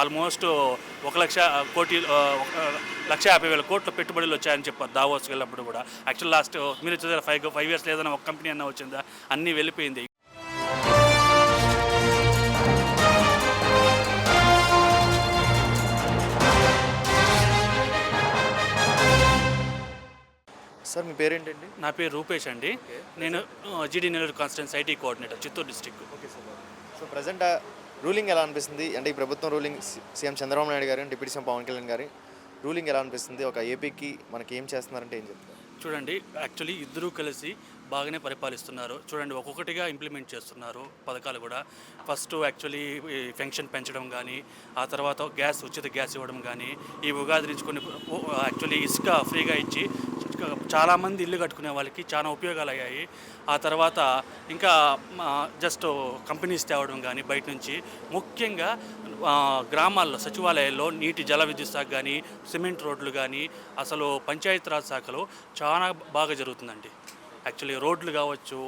Almost ఒక లక్ష కోటి లక్ష యాభై వేల కోట్ల పెట్టుబడులు వచ్చాయని చెప్పారు దావోస్కి వెళ్ళినప్పుడు కూడా. యాక్చువల్ లాస్ట్ మీరు చూసారు ఫైవ్ ఫైవ్ ఇయర్స్ లేదన్నా ఒక కంపెనీ అన్న వచ్చిందా? అన్నీ వెళ్ళిపోయింది. సార్ మీ పేరేంటండి? నా పేరు రూపేష్ అండి. నేను GD Nellore constituency IT coordinator Chittoor district okay sir. So present ruling ఎలా అనిపిస్తుంది? అంటే ఈ ప్రభుత్వం రూలింగ్ సీఎం చంద్రబాబు నాయుడు గారు డిప్యూటీ సీఎం పవన్ కళ్యాణ్ గారి రూలింగ్ ఎలా అనిపిస్తుంది? ఒక ఏపీకి మనకి ఏం చేస్తున్నారంటే ఏం చెప్తారు? చూడండి యాక్చువల్లీ ఇద్దరూ కలిసి బాగానే పరిపాలిస్తున్నారు. చూడండి ఒక్కొక్కటిగా ఇంప్లిమెంట్ చేస్తున్నారు పథకాలు కూడా. ఫస్ట్ యాక్చువల్లీ పెన్షన్ పెంచడం కానీ ఆ తర్వాత గ్యాస్ ఉచిత గ్యాస్ ఇవ్వడం కానీ ఈ ఉగాది నుంచి కొన్ని యాక్చువల్లీ ఇసుక ఫ్రీగా ఇచ్చి చాలామంది ఇల్లు కట్టుకునే వాళ్ళకి చాలా ఉపయోగాలు అయ్యాయి ఆ తర్వాత ఇంకా జస్ట్ కంపెనీస్ తేవడం కానీ బయట నుంచి ముఖ్యంగా గ్రామాల్లో సచివాలయాల్లో నీటి జల విద్యుత్ శాఖ కానీ సిమెంట్ రోడ్లు కానీ అసలు పంచాయతీరాజ్ శాఖలో చాలా బాగా జరుగుతుందండి. యాక్చువల్లీ రోడ్లు కావచ్చు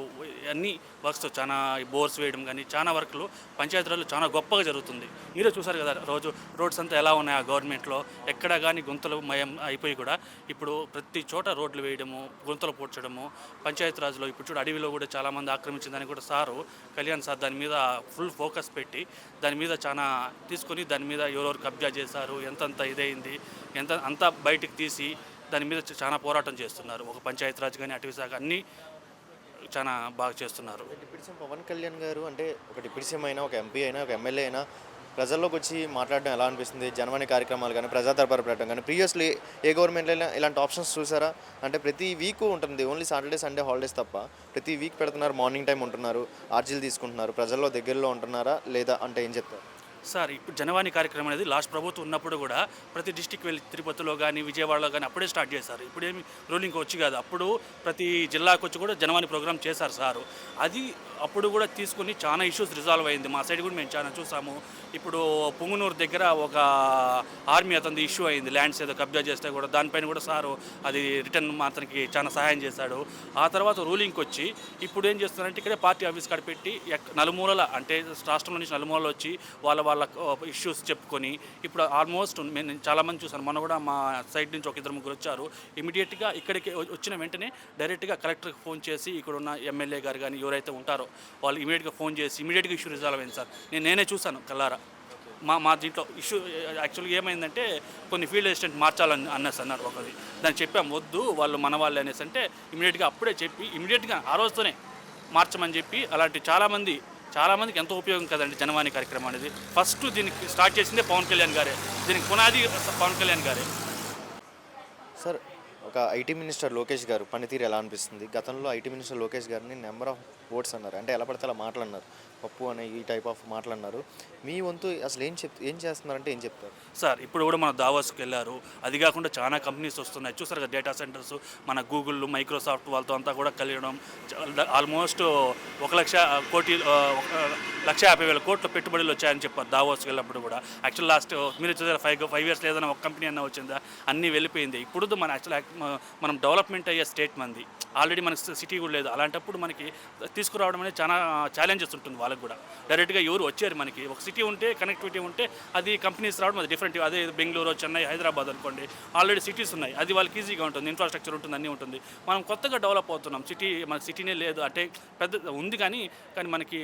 అన్ని వర్క్స్ చాలా బోర్స్ వేయడం కానీ చాలా వర్క్లు పంచాయతీరాజ్లో చాలా గొప్పగా జరుగుతుంది. మీరే చూసారు కదా రోజు రోడ్స్ అంతా ఎలా ఉన్నాయి ఆ గవర్నమెంట్లో ఎక్కడ కానీ గుంతలు మయం అయిపోయి కూడా ఇప్పుడు ప్రతి చోట రోడ్లు వేయడము గుంతలు పూడ్చడము పంచాయతీరాజ్లో ఇప్పుడు చూడు అడవిలో కూడా చాలామంది ఆక్రమించిందని కూడా సారు కళ్యాణ్ సార్ దాని మీద ఫుల్ ఫోకస్ పెట్టి దాని మీద చాలా తీసుకొని దాని మీద ఎవరెవరు కబ్జా చేశారు ఎంతంత ఇదైంది ఎంత అంతా బయటికి తీసి దాని మీద చాలా పోరాటం చేస్తున్నారు. ఒక పంచాయతీరాజ్ కానీ అటవీ శాఖ అన్నీ చాలా బాగా చేస్తున్నారు. డిప్యూటీ సీఎం పవన్ కళ్యాణ్ గారు అంటే ఒక డిప్యూటీ సీఎం అయినా ఒక ఎంపీ అయినా ఒక ఎమ్మెల్యే అయినా ప్రజల్లోకి వచ్చి మాట్లాడడం ఎలా అనిపిస్తుంది? జనవాణి కార్యక్రమాలు కానీ ప్రజా దర్బారు పెట్టడం కానీ ప్రీవియస్లీ ఏ గవర్నమెంట్ అయినా ఇలాంటి ఆప్షన్స్ చూసారా? అంటే ప్రతి వీక్ ఉంటుంది. ఓన్లీ సాటర్డే సండే హాలిడేస్ తప్ప ప్రతి వీక్ పెడుతున్నారు మార్నింగ్ టైం ఉంటున్నారు ఆర్జీలు తీసుకుంటున్నారు ప్రజల్లో దగ్గరలో ఉంటున్నారా? లేదా అంటే ఏం చెప్తారు? సార్ ఇప్పుడు జనవాణి కార్యక్రమం అనేది లాస్ట్ ప్రభుత్వం ఉన్నప్పుడు కూడా ప్రతి డిస్టిక్ వెళ్ళి తిరుపతిలో కానీ విజయవాడలో కానీ అప్పుడే స్టార్ట్ చేశారు. ఇప్పుడేమి రూలింగ్ వచ్చి కాదు. అప్పుడు ప్రతి జిల్లాకు వచ్చి కూడా జనవాణి ప్రోగ్రామ్ చేశారు సారు. అది అప్పుడు కూడా తీసుకుని చాలా ఇష్యూస్ రిజాల్వ్ అయింది. మా సైడ్ కూడా మేము చాలా చూసాము. ఇప్పుడు పుంగునూరు దగ్గర ఒక ఆర్మీ అతనిది ఇష్యూ అయింది. ల్యాండ్స్ ఏదో కబ్జా చేస్తే కూడా దానిపైన కూడా సారు అది రిటర్న్ అతనికి చాలా సహాయం చేశాడు. ఆ తర్వాత రూలింగ్కి వచ్చి ఇప్పుడు ఏం చేస్తున్నారంటే ఇక్కడే పార్టీ ఆఫీస్ కాడ పెట్టి నలుమూలల అంటే రాష్ట్రంలో నుంచి నలుమూలలు వచ్చి వాళ్ళ వాళ్ళ ఇష్యూస్ చెప్పుకొని ఇప్పుడు ఆల్మోస్ట్ నేను చాలామంది చూసాను మొన్న కూడా మా సైడ్ నుంచి ఒక ఇద్దరు ముగ్గురు వచ్చారు. ఇమీడియట్గా ఇక్కడికి వచ్చిన వెంటనే డైరెక్ట్గా కలెక్టర్కి ఫోన్ చేసి ఇక్కడ ఉన్న ఎమ్మెల్యే గారు కానీ ఎవరైతే ఉంటారో వాళ్ళు ఇమీడియట్గా ఫోన్ చేసి ఇమీడియట్గా ఇష్యూ రిజాల్వ్ అయింది సార్. నేను నేనే చూశాను కల్లారా. మా మా దీంట్లో ఇష్యూ యాక్చువల్గా ఏమైందంటే కొన్ని ఫీల్డ్ అసిస్టెంట్ మార్చాలని అన్నసి అన్నారు ఒకది దాన్ని చెప్పాం వద్దు వాళ్ళు మన వాళ్ళు అనేసి అంటే ఇమీడియట్గా అప్పుడే చెప్పి ఇమీడియట్గా ఆ రోజుతోనే మార్చమని చెప్పి అలాంటి చాలామంది చాలామందికి ఎంతో ఉపయోగం కదండి జనవాణి కార్యక్రమం అనేది. ఫస్ట్ దీనికి స్టార్ట్ చేసిందే పవన్ కళ్యాణ్ గారే. దీనికి పునాది పవన్ కళ్యాణ్ గారే. సార్ ఒక ఐటీ మినిస్టర్ లోకేష్ గారు పనితీరు ఎలా అనిపిస్తుంది? గతంలో ఐటీ మినిస్టర్ లోకేష్ గారిని నెంబర్ ఆఫ్ ఓట్స్ అన్నారు. అంటే ఎలా పడితే అలా మాట్లాడన్నారు పప్పు అనే ఈ టైప్ ఆఫ్ మాట్లాడినారు. మీ వంతు అసలు ఏం చెప్ ఏం చేస్తున్నారంటే ఏం చెప్తారు? సార్ ఇప్పుడు కూడా మన దావాస్కి వెళ్ళారు. అది కాకుండా చాలా కంపెనీస్ వస్తున్నాయి. చూసారు కదా డేటా సెంటర్స్ మన గూగుల్ మైక్రోసాఫ్ట్ వాళ్ళతో అంతా కూడా కలియడం ఆల్మోస్ట్ ఒక లక్ష కోటి ఒక లక్ష యాభై వేల కోట్ల పెట్టుబడులు వచ్చాయని చెప్పారు దావోస్కి వెళ్ళినప్పుడు కూడా. యాక్చువల్ లాస్ట్ మీరు చూసారు ఫైవ్ ఫైవ్ ఇయర్స్ లేదన్నా ఒక కంపెనీ అన్న వచ్చిందా? అన్నీ వెళ్ళిపోయింది. ఇప్పుడు మన యాక్చువల్ మనం డెవలప్మెంట్ అయ్యే స్టేట్ మంది. ఆల్రెడీ మనకి సిటీ కూడా లేదు. అలాంటప్పుడు మనకి తీసుకురావడం అనేది చాలా ఛాలెంజెస్ ఉంటుంది. వాళ్ళకి కూడా. డైరెక్ట్గా ఎవరు వచ్చారు మనకి? ఒక సిటీ ఉంటే కనెక్టివిటీ ఉంటే అది కంపెనీస్ రావడం అది డిఫరెంట్ అదే బెంగళూరు చెన్నై హైదరాబాద్ అనుకోండి. ఆల్రెడీ సిటీస్ ఉన్నాయి. అది వాళ్ళకి ఈజీగా ఉంటుంది. ఇన్ఫ్రాస్ట్రక్చర్ ఉంటుంది అన్నీ ఉంటుంది. మనం కొత్తగా డెవలప్ అవుతున్నాం. సిటీ మన సిటీనే లేదు. అంటే పెద్ద ఉంది కానీ కానీ మనకి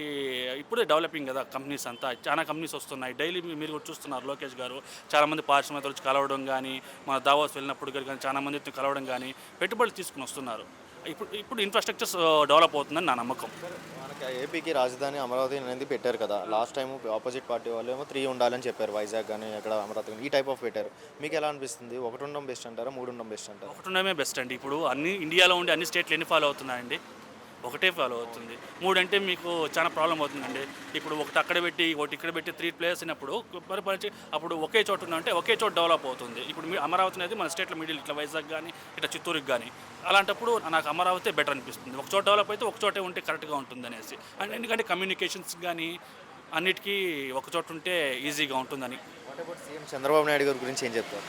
ఇప్పుడే డెవలపింగ్ కదా కంపెనీస్ అంతా. చాలా కంపెనీస్ వస్తున్నాయి. డైలీ మీరు కూడా చూస్తున్నారు లోకేష్ గారు. చాలామంది పారిశ్రామికలు వచ్చి కలవడం కానీ మన దావాస్ వెళ్ళినప్పుడు కానీ చాలామంది కలవడం కానీ పెట్టుబడులు తీసుకుని వస్తున్నారు. ఇప్పుడు ఇప్పుడు ఇన్ఫ్రాస్ట్రక్చర్స్ డెవలప్ uh, అవుతుందని నా నమ్మకం. ఏపీకి రాజధాని అమరావతి అనేది పెట్టారు కదా. లాస్ట్ టైం ఆపోజిట్ పార్టీ వాళ్ళు ఏమో త్రీ ఉండాలని చెప్పారు. వైజాగ్ కానీ అక్కడ అమరావతి కానీ ఈ టైప్ ఆఫ్ పెట్టారు. మీకు ఎలా అనిపిస్తుంది? ఒకటి ఉండడం బెస్ట్ అంటారా? మూడు ఉండడం బెస్ట్ అంటారా? ఒకటి ఉండడమే బెస్ట్ అండి. ఇప్పుడు అన్ని ఇండియాలో ఉండే అన్ని స్టేట్లు ఎన్ని ఫాలో అవుతున్నాయండి? ఒకటే ఫాలో అవుతుంది. మూడు అంటే మీకు చాలా ప్రాబ్లం అవుతుందండి. ఇప్పుడు ఒకటి అక్కడ పెట్టి ఒకటి ఇక్కడ పెట్టి త్రీ ప్లేయర్స్ అయినప్పుడు పరిపాలించి అప్పుడు ఒకే చోట ఉందంటే ఒకే చోట డెవలప్ అవుతుంది. ఇప్పుడు మీ అమరావతి అనేది మన స్టేట్లో మిడిల్ ఇట్లా వైజాగ్ కానీ ఇట్లా చిత్తూరుకి కానీ అలాంటప్పుడు నాకు అమరావతి బెటర్ అనిపిస్తుంది. ఒక చోట డెవలప్ అయితే ఒక చోటే ఉంటే కరెక్ట్గా ఉంటుంది అనేసి. అండ్ ఎందుకంటే కమ్యూనికేషన్స్ కానీ అన్నిటికీ ఒక చోట ఉంటే ఈజీగా ఉంటుందని. సీఎం చంద్రబాబు నాయుడు గారి గురించి ఏం చెప్తారు?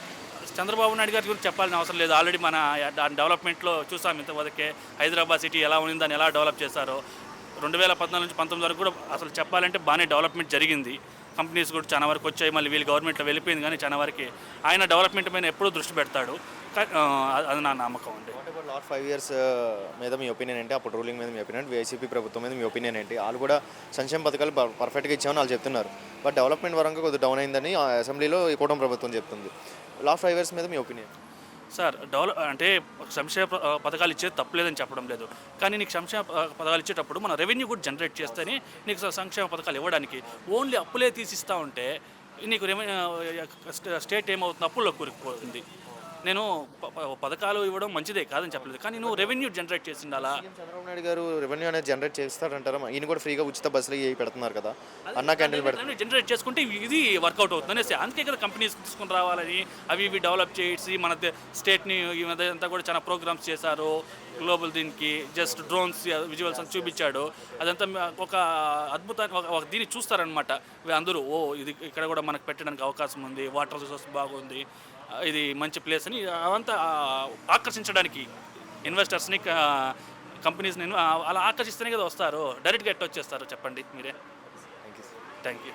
చంద్రబాబు నాయుడు గారి గురించి చెప్పాల్సిన అవసరం లేదు. ఆల్రెడీ మన దాని డెవలప్మెంట్లో చూసాం ఇంతవరకే. హైదరాబాద్ సిటీ ఎలా ఉంది దాన్ని ఎలా డెవలప్ చేశారో. రెండు వేల పద్నాలుగు నుంచి పంతొమ్మిది వరకు కూడా అసలు చెప్పాలంటే బాగానే డెవలప్మెంట్ జరిగింది. కంపెనీస్ కూడా చాలా వరకు వచ్చాయి. మళ్ళీ వీళ్ళు గవర్నమెంట్లో వెళ్ళిపోయింది కానీ చాలా వరకు. ఆయన డెవలప్మెంట్ మీద ఎప్పుడూ దృష్టి పెడతాడు. అది నా నమ్మకం అండి. లాస్ట్ ఫైవ్ ఇయర్స్ uh, మీద మీ ఒపీనియన్ ఏంటి? అప్పుడు రూలింగ్ మీద మీ ఒపీనియన్ వైసీపీ ప్రభుత్వం మీద మీ ఒపీనియన్ ఏంటి? వాళ్ళు కూడా సంక్షేమ పథకాలు పర్ఫెక్ట్గా ఇచ్చామని వాళ్ళు చెప్తున్నారు. బట్ డెవలప్మెంట్ పరంగా కొద్దిగా డౌన్ అయిందని అసెంబ్లీలో ఈ కూటమి ప్రభుత్వం చెప్తుంది. లాస్ట్ ఫైవ్ ఇయర్స్ మీద మీ ఒపీనియన్? సార్ డెవలప్ అంటే సంక్షేమ పథకాలు ఇచ్చేది తప్పలేదని చెప్పడం లేదు. కానీ నీకు సంక్షేమ పథకాలు ఇచ్చేటప్పుడు మన రెవెన్యూ కూడా జనరేట్ చేస్తేనే నీకు సంక్షేమ పథకాలు ఇవ్వడానికి ఓన్లీ అప్పులే తీసిస్తా ఉంటే నీకు రెవెన్యూ స్టేట్ ఏమవుతుంది అప్పుల్లో కూరుకుపోతుంది. నేను పథకాలు ఇవ్వడం మంచిదే కాదని చెప్పలేదు. కానీ నువ్వు రెవెన్యూ జనరేట్ చేసి ఉండాలా సీఎం చంద్రబాబు నాయుడు గారు రెవెన్యూ అనేది జనరేట్ చేస్తారంటారా? ఈయన కూడా ఫ్రీగా ఉచిత బస్సులు ఇవి పెడుతున్నారు కదా. అన్నా క్యాంటీన్ పెడుతున్నారు. జనరేట్ చేసుకుంటే ఇది వర్కౌట్ అవుతుంది. అనేసి అందుకే కదా కంపెనీస్ తీసుకుని రావాలని అవి ఇవి డెవలప్ చేసి మన స్టేట్ని అంతా కూడా చాలా ప్రోగ్రామ్స్ చేశారు. గ్లోబల్ దీనికి జస్ట్ డ్రోన్స్ విజువల్స్ అని చూపించాడు. అదంతా ఒక అద్భుతాన్ని ఒక- దీన్ని చూస్తారనమాట అందరూ ఓ ఇది ఇక్కడ కూడా మనకు పెట్టడానికి అవకాశం ఉంది వాటర్ రిసోర్స్ బాగుంది. ఇది మంచి ప్లేస్ అని. అవంతా ఆకర్షించడానికి ఇన్వెస్టర్స్ని కంపెనీస్ని అలా ఆకర్షిస్తేనే కదా వస్తారు. డైరెక్ట్గా ఎట్ట వచ్చేస్తారు చెప్పండి మీరే. Thank you thank you